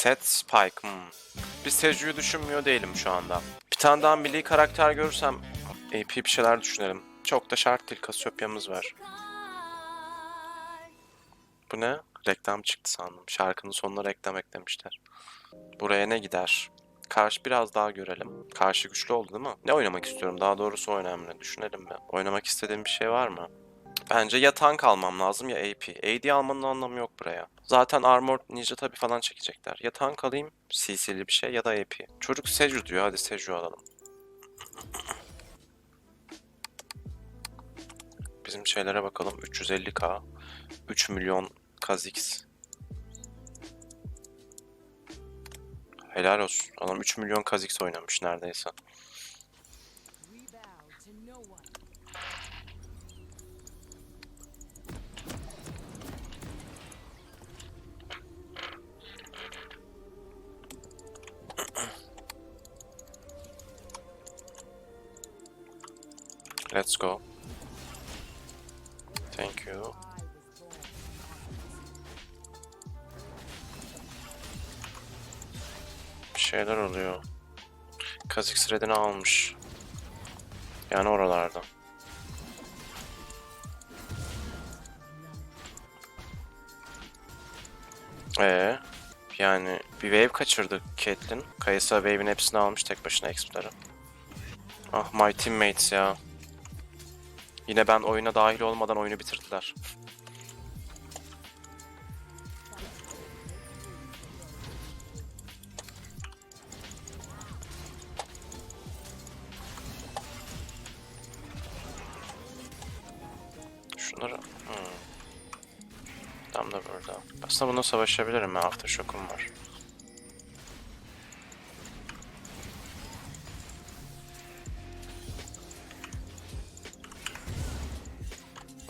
Set Spike. Hmm. Bir Seju'yu düşünmüyor değilim şu anda. Bir tane daha milli karakter görürsem AP bir şeyler düşünelim. Çok da şart değil. Kasyopya'mız var. Bu ne? Reklam çıktı sandım. Şarkının sonuna reklam eklemişler. Buraya ne gider? Karşı biraz daha görelim. Karşı güçlü oldu değil mi? Ne oynamak istiyorum? Daha doğrusu önemli. Düşünelim mi? Oynamak istediğim bir şey var mı? Bence ya tank almam lazım ya AP. AD almanın anlamı yok buraya. Zaten Armor Ninja tabi falan çekecekler. Ya tank alayım CC'li bir şey ya da AP. Çocuk Seju diyor. Hadi Seju alalım. Bizim şeylere bakalım. 350k. 3 milyon Kha'Zix. Helal olsun. Adam 3 milyon Kha'Zix oynamış neredeyse. Let's go. Thank you. Bir şeyler oluyor. Kha'Zix redini almış. Yani oralarda. Ee, yani bir wave kaçırdı Caitlyn. Kayısa wave'in hepsini almış tek başına exp'leri. Ah my teammates ya. Yine ben oyuna dahil olmadan oyunu bitirdiler. Şunları... Hmm. Tam da burada. Aslında bununla savaşabilirim ya. Aftershock'um var.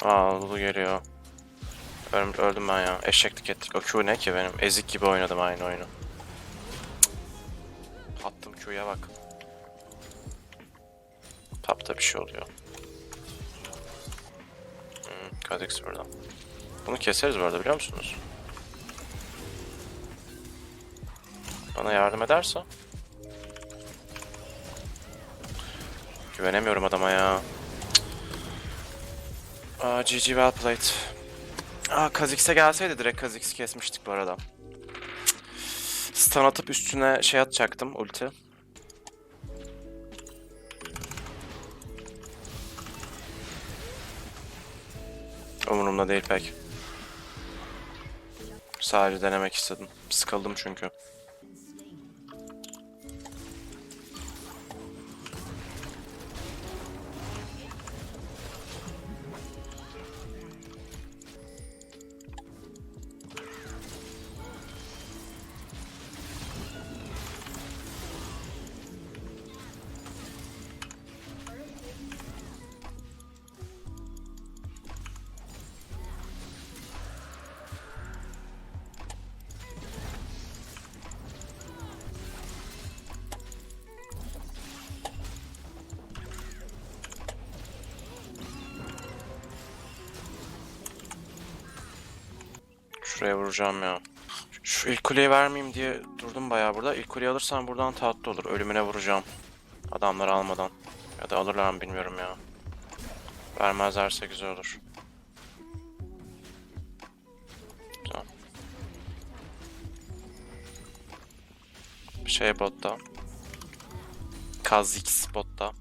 Aa Lulu geliyor. Öldüm, öldüm ben ya. Eşeklik ettik. O Q ne ki benim? Ezik gibi oynadım aynı oyunu. Cık. Attım Q'ya bak. Tapta bir şey oluyor. Hmm, Kha'Zix burada. Bunu keseriz bu arada biliyor musunuz? Bana yardım ederse. Güvenemiyorum adama ya. Aa, GG well played. Aa, Kha'Zix'e gelseydi direkt Kha'Zix'i kesmiştik bu arada. Stun atıp üstüne şey atacaktım ulti. Umurumda değil pek. Sadece denemek istedim. Sıkıldım çünkü. Şuraya vuracağım ya. Şu ilk kuleyi vermeyeyim diye durdum bayağı burada. İlk kuleyi alırsam buradan tatlı olur. Ölümüne vuracağım. Adamları almadan. Ya da alırlar mı bilmiyorum ya. Vermezlerse güzel olur. Güzel. Şey botta. Kha'Zix botta.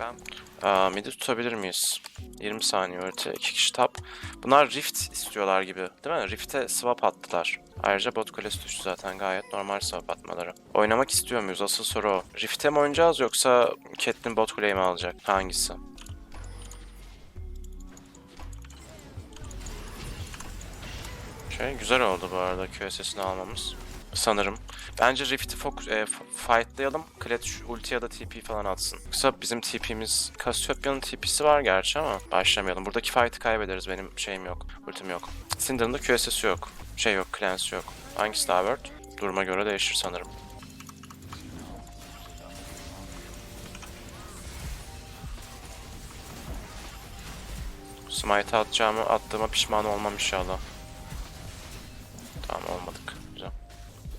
Ben Aa, mid'i tutabilir miyiz? 20 saniye ulti, 2 kişi tap. Bunlar Rift istiyorlar gibi değil mi? Rift'e swap attılar. Ayrıca bot kulesi düştü zaten gayet normal swap atmaları. Oynamak istiyor muyuz? Asıl soru o. Rift'e mi oynayacağız yoksa Catelyn bot kuleyi mi alacak? Hangisi? Şey güzel oldu bu arada QSS'ini almamız. Sanırım. Bence Rift'i e, fightlayalım. Kled şu ulti ya da TP falan atsın. Yoksa bizim TP'miz... Cassiopea'nın TP'si var gerçi ama başlamayalım. Buradaki fight'ı kaybederiz. Benim şeyim yok. Ultim yok. Syndra'nın da QSS'i yok. Şey yok, Cleanse yok. Hangisi daha word? Duruma göre değişir sanırım. Smite atacağımı attığıma pişman olmam inşallah.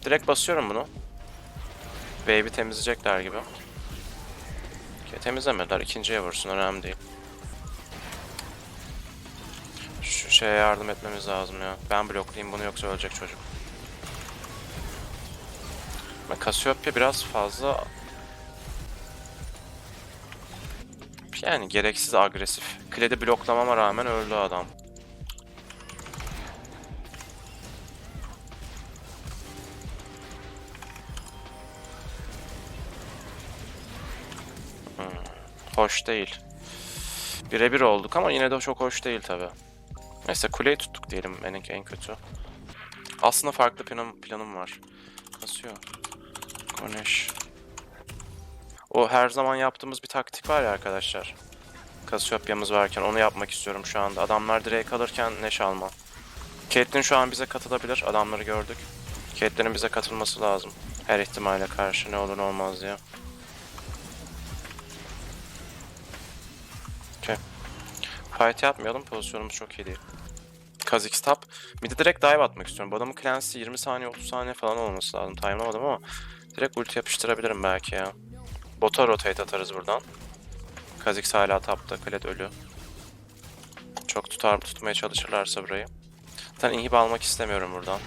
Direkt basıyorum bunu. Wave'i temizleyecekler gibi. Okey, temizlemediler. İkinciye vursun. Önemli değil. Şu şeye yardım etmemiz lazım ya. Ben bloklayayım bunu yoksa ölecek çocuk. Cassiopeia biraz fazla... Yani gereksiz agresif. Kledi bloklamama rağmen öldü adam. Hmm, Hoş değil. Birebir olduk ama yine de çok hoş değil tabi. Neyse kuleyi tuttuk diyelim en, en kötü. Aslında farklı planım, planım var. Kasıyor. Koneş. O her zaman yaptığımız bir taktik var ya arkadaşlar. Kasiopya'mız varken onu yapmak istiyorum şu anda. Adamlar direğe kalırken neş alma. Caitlyn şu an bize katılabilir. Adamları gördük. Caitlyn'in bize katılması lazım. Her ihtimale karşı ne olur ne olmaz diye. Fight yapmayalım. Pozisyonumuz çok iyi değil. Kha'Zix top. Mid'e direkt dive atmak istiyorum. Bu adamın Clancy 20 saniye 30 saniye falan olması lazım. Time'lamadım ama direkt ulti yapıştırabilirim belki ya. Bota rotate atarız buradan. Kha'Zix hala tapta. Kled ölü. Çok tutar tutmaya çalışırlarsa burayı. Zaten inhib almak istemiyorum buradan.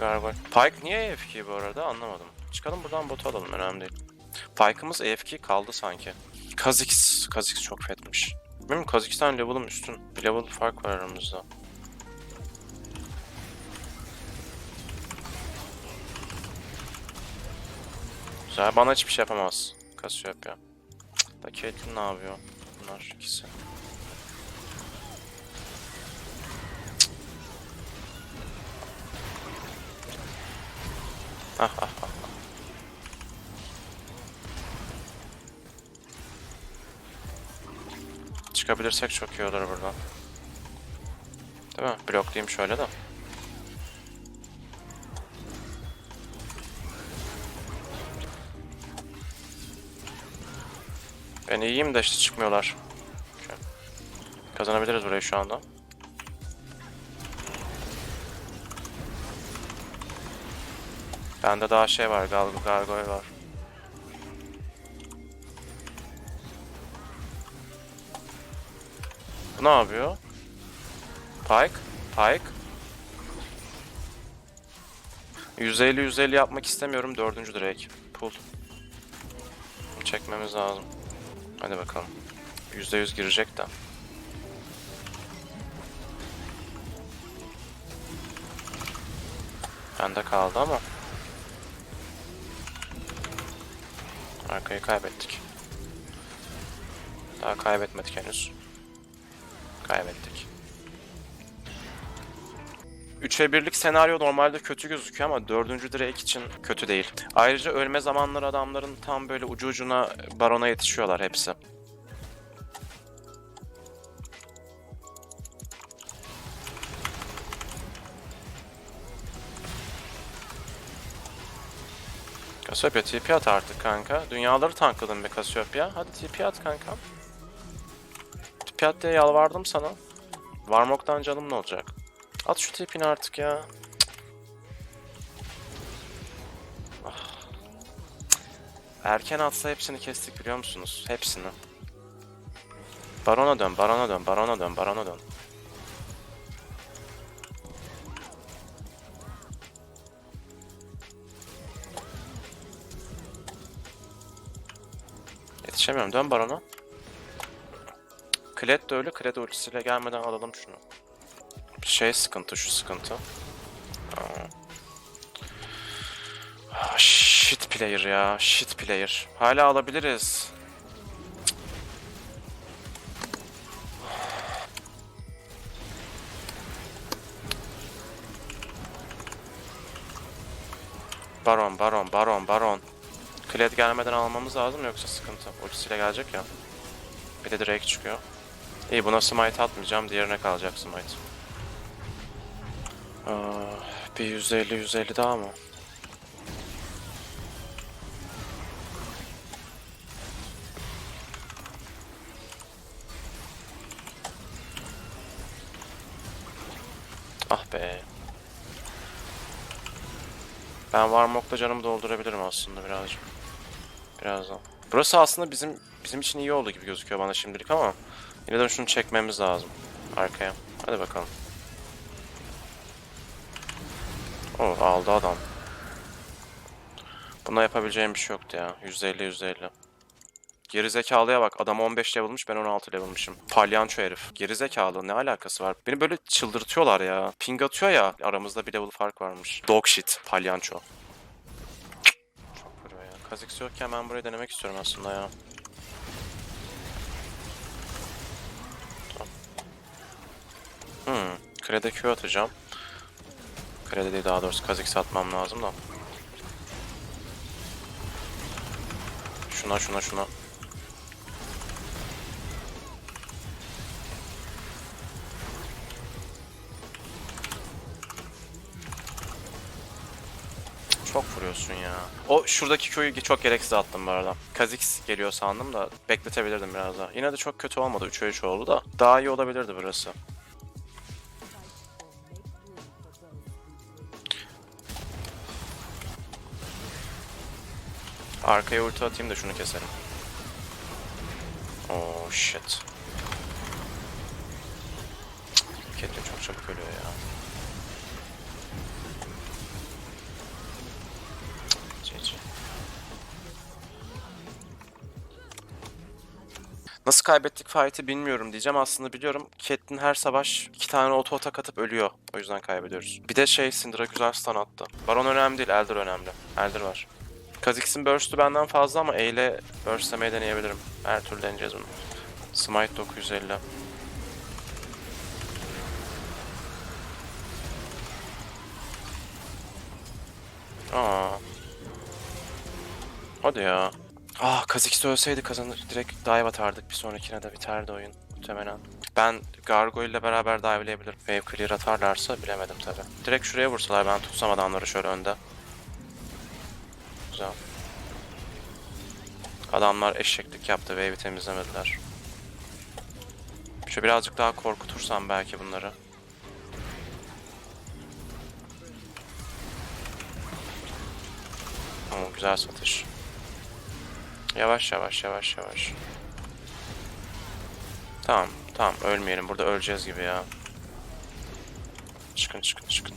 Gargoyle. Pyke niye AFK bu arada anlamadım. Çıkalım buradan botu alalım önemli değil. Pyke'ımız AFK kaldı sanki. Kha'Zix, Kha'Zix çok fetmiş. Benim Kha'Zix'ten level'ım üstün. Level fark var aramızda. Güzel. Bana hiçbir şey yapamaz. Cassiopeia. Cık, Da Caitlyn ne yapıyor? Bunlar ikisi. Çıkabilirsek çok iyi olur buradan. Değil mi? Bloklayayım şöyle de. Ben iyiyim de işte çıkmıyorlar. Kazanabiliriz burayı şu anda. Bende daha şey var, gal gargoyle var. Bu ne yapıyor? Pike, Pike. 150 150 yapmak istemiyorum. Dördüncü direk. Pull. Çekmemiz lazım. Hadi bakalım. %100 girecek de. Bende kaldı ama. Arkayı kaybettik. Daha kaybetmedik henüz. Kaybettik. 3'e birlik senaryo normalde kötü gözüküyor ama 4. direk için kötü değil. Ayrıca ölme zamanları adamların tam böyle ucu ucuna barona yetişiyorlar hepsi. Cassiopeia TP at artık kanka. Dünyaları tankladın be Cassiopeia. Hadi TP at kanka. TP at diye yalvardım sana. Varmok'tan canım ne olacak? At şu TP'ni artık ya. Ah. Erken atsa hepsini kestik biliyor musunuz? Hepsini. Barona dön, barona dön, barona dön, barona dön. Yetişemiyorum. Dön barona. Kled de öyle. Kled ultisiyle gelmeden alalım şunu. Şey sıkıntı, şu sıkıntı. Ah, Shit player ya. Shit player. Hala alabiliriz. Baron, baron, baron, baron. Kled gelmeden almamız lazım yoksa sıkıntı. Ultisiyle gelecek ya. Bir de Drake çıkıyor. İyi buna smite atmayacağım. Diğerine kalacak smite. Aa, bir 150-150 daha mı? Ah be. Ben Warmok'la canımı doldurabilirim aslında birazcık. Birazdan. Burası aslında bizim bizim için iyi oldu gibi gözüküyor bana şimdilik ama yine de şunu çekmemiz lazım arkaya. Hadi bakalım. O aldı adam. Buna yapabileceğim bir şey yoktu ya. %50 %50. Geri zekalıya bak. Adam 15 level'mış ben 16 level'mışım. Palyanço herif. Geri zekalı ne alakası var? Beni böyle çıldırtıyorlar ya. Ping atıyor ya. Aramızda bir level fark varmış. Dog shit. Palyanço. Kazix yokken ben burayı denemek istiyorum aslında ya. Tamam. Hmm. Krede Q atacağım. Krede değil daha doğrusu Kazix atmam lazım da. Şuna şuna şuna. Çok vuruyorsun ya. O şuradaki köyü çok gereksiz attım bu arada. Kha'Zix geliyor sandım da bekletebilirdim biraz daha. Yine de çok kötü olmadı. 3'e 3 oldu da. Daha iyi olabilirdi burası. Arkaya ulti atayım da şunu keselim. Oh shit. Caitlyn çok çabuk ölüyor ya. Nasıl kaybettik fight'i bilmiyorum diyeceğim. Aslında biliyorum. Caitlyn her savaş iki tane auto atak atıp ölüyor. O yüzden kaybediyoruz. Bir de şey Syndra güzel stun attı. Baron önemli değil. Elder önemli. Elder var. Kha'Zix'in burst'ü benden fazla ama E ile burst'lemeyi deneyebilirim. Her türlü deneyeceğiz bunu. Smite 950. Aa. Hadi ya. Ah de ölseydi kazanır. Direkt dive atardık. Bir sonrakine de biterdi oyun. Muhtemelen. Ben Gargoyle ile beraber dive'layabilirim. Wave clear atarlarsa bilemedim tabi. Direkt şuraya vursalar ben tutsam adamları şöyle önde. Güzel. Adamlar eşeklik yaptı. Wave'i temizlemediler. Şöyle birazcık daha korkutursam belki bunları. Oo, güzel satış. Yavaş yavaş yavaş yavaş. Tamam tamam ölmeyelim burada öleceğiz gibi ya. Çıkın çıkın çıkın.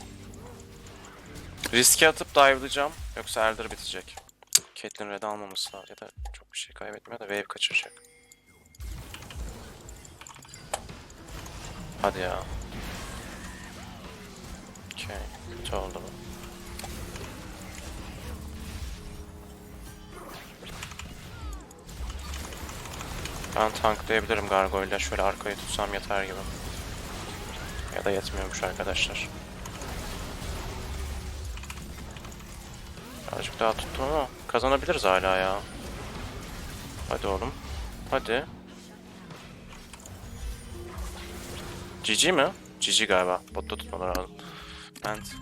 Riske atıp dive'layacağım yoksa Elder bitecek. Caitlyn red almaması lazım ya da çok bir şey kaybetmiyor da wave kaçıracak. Hadi ya. Okey. Kötü oldu bu. Ben tanklayabilirim Gargoyle'la. Şöyle arkayı tutsam yeter gibi. Ya da yetmiyormuş arkadaşlar. Birazcık daha tuttum ama kazanabiliriz hala ya. Hadi oğlum. Hadi. GG mi? GG galiba. Botta tutmaları lazım. Bent.